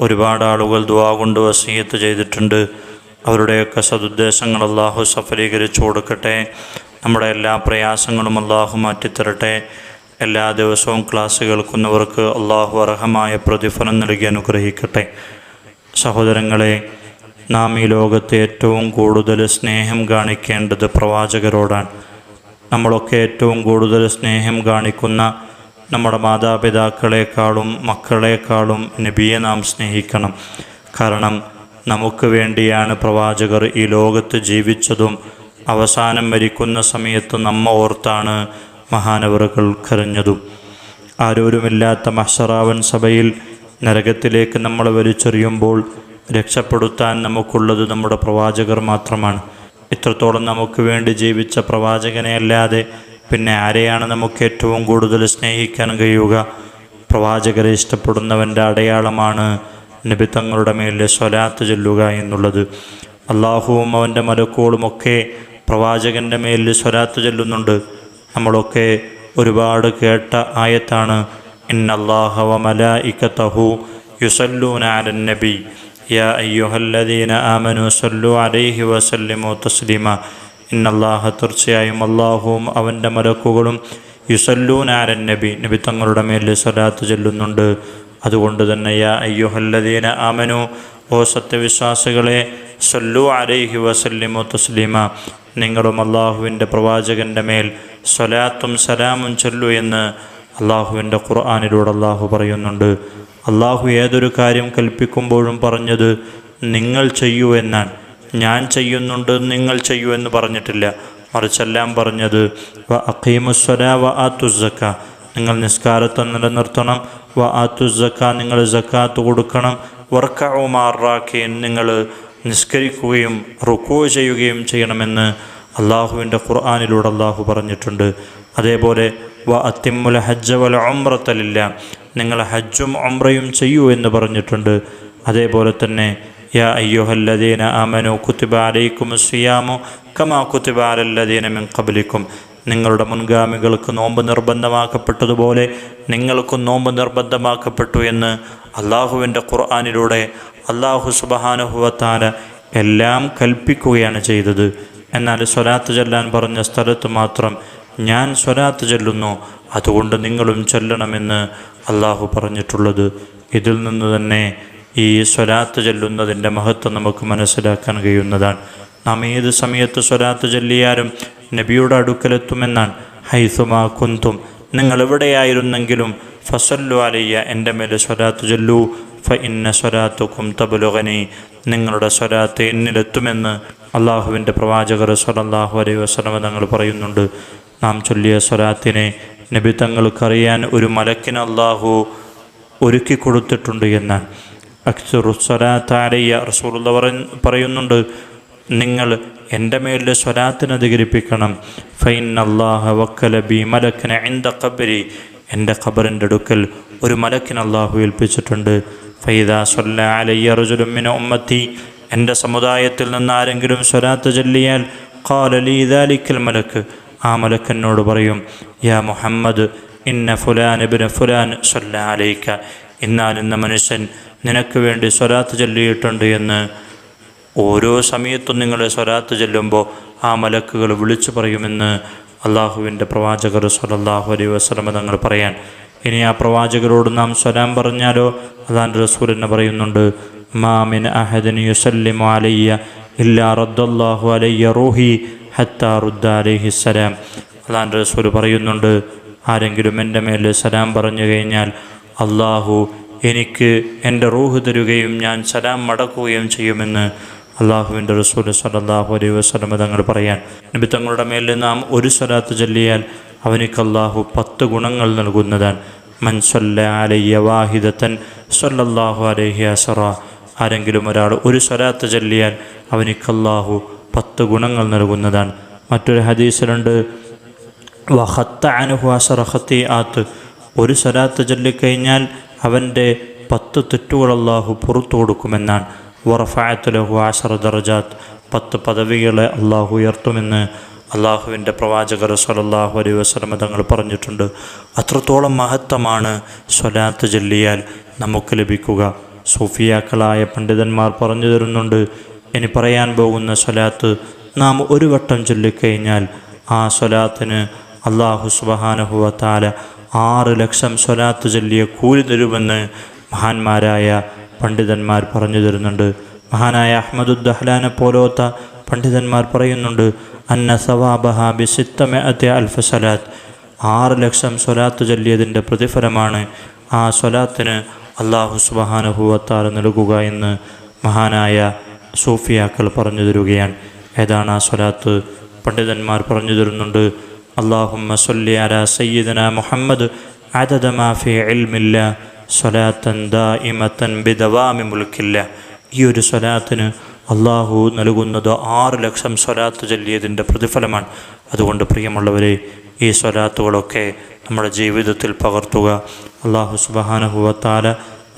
ഒരുപാട് ആളുകൾ ദുവാ കൊണ്ട് വസീയത്ത് ചെയ്തിട്ടുണ്ട്. അവരുടെയൊക്കെ സതുദ്ദേശങ്ങൾ അള്ളാഹു സഫലീകരിച്ചു കൊടുക്കട്ടെ. നമ്മുടെ എല്ലാ പ്രയാസങ്ങളും അള്ളാഹു മാറ്റിത്തരട്ടെ. എല്ലാ ദിവസവും ക്ലാസ് കേൾക്കുന്നവർക്ക് അള്ളാഹു അർഹമായ പ്രതിഫലം നൽകി അനുഗ്രഹിക്കട്ടെ. സഹോദരങ്ങളെ നാം ഈ ലോകത്ത് ഏറ്റവും കൂടുതൽ സ്നേഹം കാണിക്കേണ്ടത് പ്രവാചകരോടാണ്. നമ്മളൊക്കെ ഏറ്റവും കൂടുതൽ സ്നേഹം കാണിക്കുന്ന നമ്മുടെ മാതാപിതാക്കളെക്കാളും മക്കളെക്കാളും നബിയെ നാം സ്നേഹിക്കണം. കാരണം നമുക്ക് വേണ്ടിയാണ് പ്രവാചകർ ഈ ലോകത്ത് ജീവിച്ചതും അവസാനം മരിക്കുന്ന സമയത്ത് നമ്മ ഓർത്താണ് മഹാനവറുകൾ കരഞ്ഞതും. ആരോരുമില്ലാത്ത മഹ്സറാവൻ സഭയിൽ നരകത്തിലേക്ക് നമ്മൾ വലിച്ചെറിയുമ്പോൾ രക്ഷപ്പെടുത്താൻ നമുക്കുള്ളത് നമ്മുടെ പ്രവാചകർ മാത്രമാണ്. ഇത്രത്തോളം നമുക്ക് വേണ്ടി ജീവിച്ച പ്രവാചകനെ അല്ലാതെ പിന്നെ ആരെയാണ് നമുക്ക് ഏറ്റവും കൂടുതൽ സ്നേഹിക്കാൻ കഴിയുക? പ്രവാചകരെ ഇഷ്ടപ്പെടുന്നവന്റെ അടയാളമാണ് നബി തങ്ങളുടെ മേലെ സ്വലാത്ത് ചൊല്ലുക എന്നുള്ളത്. അള്ളാഹുവും അവന്റെ മലക്കോളുമൊക്കെ പ്രവാചകന്റെ മേലിൽ സ്വലാത്ത് ചൊല്ലുന്നുണ്ട്. നമ്മളൊക്കെ ഒരുപാട് കേട്ട ആയത്താണ് ഇന്നല്ലാഹ വ മലായിക്കത്തഹു യുസല്ലൂന അലൻ നബി. യാ അയ്യുഹല്ലദീന ആമനു സല്ലു അലൈഹി വസല്ലിമു തസ്ലീമ. ഇന്നല്ലാഹ തീർച്ചയായും അള്ളാഹുവും അവന്റെ മലക്കുകളും യുസല്ലൂന അലൻ നബി. നബി തങ്ങളുടെ മേൽ സ്വലാത്ത് ചെല്ലുന്നുണ്ട്. അതുകൊണ്ട് തന്നെ യാ അയ്യുഹല്ലദീന ആമനു ഓ സത്യവിശ്വാസികളെ സല്ലു അലൈഹി വസല്ലിമു തസ്ലീമ. നിങ്ങളും അള്ളാഹുവിന്റെ പ്രവാചകന്റെ മേൽ സ്വലാത്തും സലാമും ചൊല്ലു എന്ന് അള്ളാഹുവിന്റെ ഖുർആാനിലൂടെ അള്ളാഹു പറയുന്നുണ്ട്. അള്ളാഹു ഏതൊരു കാര്യം കൽപ്പിക്കുമ്പോഴും പറഞ്ഞത് നിങ്ങൾ ചെയ്യൂ എന്നാണ്. ഞാൻ ചെയ്യുന്നുണ്ട് നിങ്ങൾ ചെയ്യൂ എന്ന് പറഞ്ഞിട്ടില്ല. മറിച്ചെല്ലാം പറഞ്ഞത് വ അഖീമുസ്വല വ ആത്തുസക്ക നിങ്ങൾ നിസ്കാരത്തെ നിലനിർത്തണം. വ ആത്തുസക്ക നിങ്ങൾ ജക്കാത്ത് കൊടുക്കണം. വർക്കാവുമാറാക്കി നിങ്ങൾ നിസ്കരിക്കുകയും റുക്കോ ചെയ്യുകയും ചെയ്യണമെന്ന് അള്ളാഹുവിന്റെ ഖുർആാനിലൂടെ അള്ളാഹു പറഞ്ഞിട്ടുണ്ട്. അതേപോലെ വ അത്തിമുൽ ഹജ്ജ വല ഒമ്രത്തലില്ല നിങ്ങൾ ഹജ്ജും ഒമ്രയും ചെയ്യൂ എന്ന് പറഞ്ഞിട്ടുണ്ട്. അതേപോലെ തന്നെ യാ آمنوا كتب عليكم الصيام كما كتب على الذين من قبلكم നിങ്ങളുടെ മുൻഗാമികൾക്ക് നോമ്പ് നിർബന്ധമാക്കപ്പെട്ടതുപോലെ നിങ്ങൾക്കും നോമ്പ് നിർബന്ധമാക്കപ്പെട്ടു എന്ന് അള്ളാഹുവിന്റെ ഖുർആാനിലൂടെ അള്ളാഹു സുബഹാനുഹുവത്താല എല്ലാം കൽപ്പിക്കുകയാണ് ചെയ്തത്. എന്നാൽ സ്വലാത്ത് ചെല്ലാൻ പറഞ്ഞ സ്ഥലത്ത് മാത്രം ഞാൻ സ്വലാത്ത് ചെല്ലുന്നു. അതുകൊണ്ട് നിങ്ങളും ചെല്ലണമെന്ന് അള്ളാഹു പറഞ്ഞിട്ടുള്ളത്. ഇതിൽ നിന്ന് തന്നെ ഈ സ്വലാത്ത് ചൊല്ലുന്നതിന്റെ മഹത്വം നമുക്ക് മനസ്സിലാക്കാൻ കഴിയുന്നതാണ്. നാം ഏത് സമയത്ത് സ്വലാത്ത് ചൊല്ലിയാലും നബിയുടെ അടുക്കലെത്തുമെന്നാണ്. ഹൈസുമാ കുന്തും. നിങ്ങൾ എവിടെയായിരുന്നെങ്കിലും ഫസല്ലു അലയ്യ എന്റെ മേലെ സ്വലാത്ത് ചൊല്ലൂ. ഫ ഇന്ന സ്വലാത്തുക്കും തബുലുഗനി. നിങ്ങളുടെ സ്വലാത്ത് എന്നിലെത്തുമെന്ന് അള്ളാഹുവിന്റെ പ്രവാചകർ സ്വലല്ലാഹു അലൈ വസ്ലമ തങ്ങൾ പറയുന്നുണ്ട്. നാം ചൊല്ലിയ സ്വലാത്തിനെ നബി തങ്ങൾക്കറിയാൻ ഒരു മലക്കിന് അള്ളാഹു ഒരുക്കി കൊടുത്തിട്ടുണ്ട് എന്ന് അക്സുറുസ്വലാത്താരയ്യ റസൂലുള്ള പറയുന്നുണ്ട് നിങ്ങൾ എന്റെ മേലിൽ സ്വലാത്തിന് അധികരിപ്പിക്കണം. ഫൈൻ അള്ളാഹ വക്കല ബി മലക്കിനെ എന്ത കബരി എന്റെ ഖബറിന്റെ അടുക്കൽ ഒരു മലക്കിന് അള്ളാഹു ഏൽപ്പിച്ചിട്ടുണ്ട്. ഫൈദ സൊല്ല അലയ്യ റുജുലുമിന് ഉമ്മത്തി. എന്റെ സമുദായത്തിൽ നിന്ന് ആരെങ്കിലും സ്വലാത്ത് ചൊല്ലിയാൽ ഖാലലീദാലിക്കൽ മലക്ക് ആ മലക്കെന്നോട് പറയും യാ മുഹമ്മദ് ഇന്ന ഫുലാൻ ഇബിന് ഫുലാൻ സ്വല്ല അലൈക്ക എന്നാൽ ഇന്ന മനുഷ്യൻ നിനക്ക് വേണ്ടി സ്വരാത്ത് ചൊല്ലിയിട്ടുണ്ട് എന്ന് ഓരോ സമയത്തും നിങ്ങൾ സ്വരാത്ത് ചൊല്ലുമ്പോൾ ആ മലക്കുകൾ വിളിച്ചു പറയുമെന്ന് അള്ളാഹുവിന്റെ പ്രവാചകർ സ്വലല്ലാഹു അലൈ വസ്ലമ തങ്ങൾ പറയാൻ. ഇനി ആ പ്രവാചകരോട് നാം സ്വലാം പറഞ്ഞാലോ? അതാൻ റസൂൽ പറയുന്നുണ്ട് മാമിൻ അഹദൻ യുസല്ലിമു അലയ്യ ഇല്ലാ റദ്ദല്ലാഹു അലയ്യ റൂഹി ഹത്താ റുദ്ദ സലാം അതാൻ റസൂൽ പറയുന്നുണ്ട് ആരെങ്കിലും എന്റെ മേൽ സലാം പറഞ്ഞു കഴിഞ്ഞാൽ അള്ളാഹു എനിക്ക് എന്റെ റൂഹ് തരുകയും ഞാൻ സലാം മടക്കുകയും ചെയ്യുമെന്ന് അള്ളാഹുവിന്റെ റസൂൽ സലാഹു അലൈഹി വസ്ലമ തങ്ങൾ പറയാൻ. നബി തങ്ങളുടെ മേലിൽ നാം ഒരു സ്വലാത്ത് ചൊല്ലിയാൽ അവനിക്ക് അള്ളാഹു പത്ത് ഗുണങ്ങൾ നൽകുന്നതാണ് മൻ സൊല്ല അലയ്യ വാഹിദത്തൻ സൊല്ലാഹു അലൈഹി അസറ. ആരെങ്കിലും ഒരാൾ ഒരു സ്വലാത്ത് ചൊല്ലിയാൽ അവനിക്ക് അള്ളാഹു പത്ത് ഗുണങ്ങൾ നൽകുന്നതാണ് മറ്റൊരു ഹദീസിലുണ്ട് വഹത്ത അനുഹു അസറഹത്തി ആത്ത് ഒരു സ്വലാത്ത് ചൊല്ലിക്കഴിഞ്ഞാൽ അവന്റെ പത്ത് തെറ്റുകൾ അള്ളാഹു പുറത്തു കൊടുക്കുമെന്നാണ്. വറഫായത്തുലഹു ആശറ ദർജാത്ത്. പത്ത് പദവികളെ അള്ളാഹു ഉയർത്തുമെന്ന് അള്ളാഹുവിന്റെ പ്രവാചകർ സലല്ലാഹു അലൈ വസ്ലമ തങ്ങൾ പറഞ്ഞിട്ടുണ്ട്. അത്രത്തോളം മഹത്വമാണ് സ്വലാത്ത് ചൊല്ലിയാൽ നമുക്ക് ലഭിക്കുക. സൂഫിയാക്കളായ പണ്ഡിതന്മാർ പറഞ്ഞു തരുന്നുണ്ട് ഇനി പറയാൻ പോകുന്ന സ്വലാത്ത് നാം ഒരു വട്ടം ചൊല്ലിക്കഴിഞ്ഞാൽ ആ സ്വലാത്തിന് അള്ളാഹു സുബഹാനഹുവ താല ആറ് ലക്ഷം സ്വലാത്ത് ചൊല്ലിയ കൂലി തരുമെന്ന് മഹാന്മാരായ പണ്ഡിതന്മാർ പറഞ്ഞു തരുന്നുണ്ട്. മഹാനായ അഹമ്മദുദ്ദഹ്ലാനെ പോലോത്ത പണ്ഡിതന്മാർ പറയുന്നുണ്ട് അന്ന സവാബഹ ബി അത്യ അൽഫ സലാത്ത് ആറ് ലക്ഷം സ്വലാത്ത് ചൊല്ലിയതിന്റെ പ്രതിഫലമാണ് ആ സ്വലാത്തിന് അള്ളാഹു സുബഹാനുഭൂവത്താൽ നൽകുക എന്ന് മഹാനായ സൂഫിയാക്കൾ പറഞ്ഞു തരുകയാണ്. ഏതാണ് ആ സ്വലാത്ത്? പണ്ഡിതന്മാർ പറഞ്ഞു തരുന്നുണ്ട് അള്ളാഹുമ്മ സൊല്ലി അല സയ്യിദന മുഹമ്മദ് عدد ما في علم الله صلاة دائمة بدوام ملك الله ഈ ഒരു സ്വലാത്തിന് അള്ളാഹു നൽകുന്നത് ആറ് ലക്ഷം സ്വലാത്ത് ചൊല്ലിയതിൻ്റെ പ്രതിഫലമാണ് അതുകൊണ്ട് പ്രിയമുള്ളവരെ ഈ സ്വലാത്തുകളൊക്കെ നമ്മുടെ ജീവിതത്തിൽ പകർത്തുക അള്ളാഹു സുബഹാനഹുവത്താല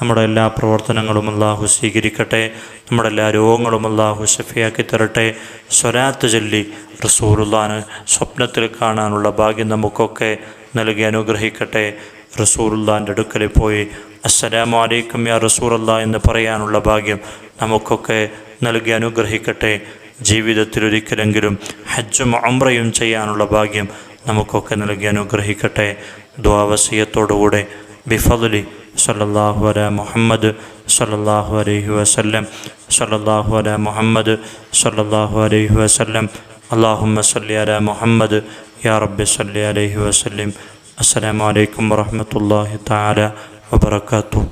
നമ്മുടെ എല്ലാ പ്രവർത്തനങ്ങളും അള്ളാഹു സ്വീകരിക്കട്ടെ. നമ്മുടെ എല്ലാ രോഗങ്ങളും അള്ളാഹു ഷഫിയാക്കി തരട്ടെ. സ്വരാത്ത് ചൊല്ലി റസൂറുല്ലാന് സ്വപ്നത്തിൽ കാണാനുള്ള ഭാഗ്യം നമുക്കൊക്കെ നൽകി അനുഗ്രഹിക്കട്ടെ. റസൂറുല്ലാന്റെ അടുക്കലിൽ പോയി അസ്സലാമു അലൈക്കും യാ റസൂറല്ല എന്ന് പറയാനുള്ള ഭാഗ്യം നമുക്കൊക്കെ നൽകി അനുഗ്രഹിക്കട്ടെ. ജീവിതത്തിൽ ഒരിക്കലെങ്കിലും ഹജ്ജും അമ്രയും ചെയ്യാനുള്ള ഭാഗ്യം നമുക്കൊക്കെ നൽകി അനുഗ്രഹിക്കട്ടെ. ദ്വാവസീയത്തോടുകൂടെ ബിഫദലി സല്ലല്ലാഹു അല മുഹമ്മദ് സല്ലല്ലാഹു അലൈഹി വസല്ലം. സല്ലല്ലാഹു അല മുഹമ്മദ് സല്ലല്ലാഹു അലൈഹി വസല്ലം. അള്ളാഹുമ്മ സല്ലി അല മുഹമ്മദ്. യാ റബ്ബി സല്ലി അലൈഹി വസല്ലം. അസ്സലാമു അലൈക്കും വറഹ്മത്തുള്ളാഹി തആല വബറകാതുഹു.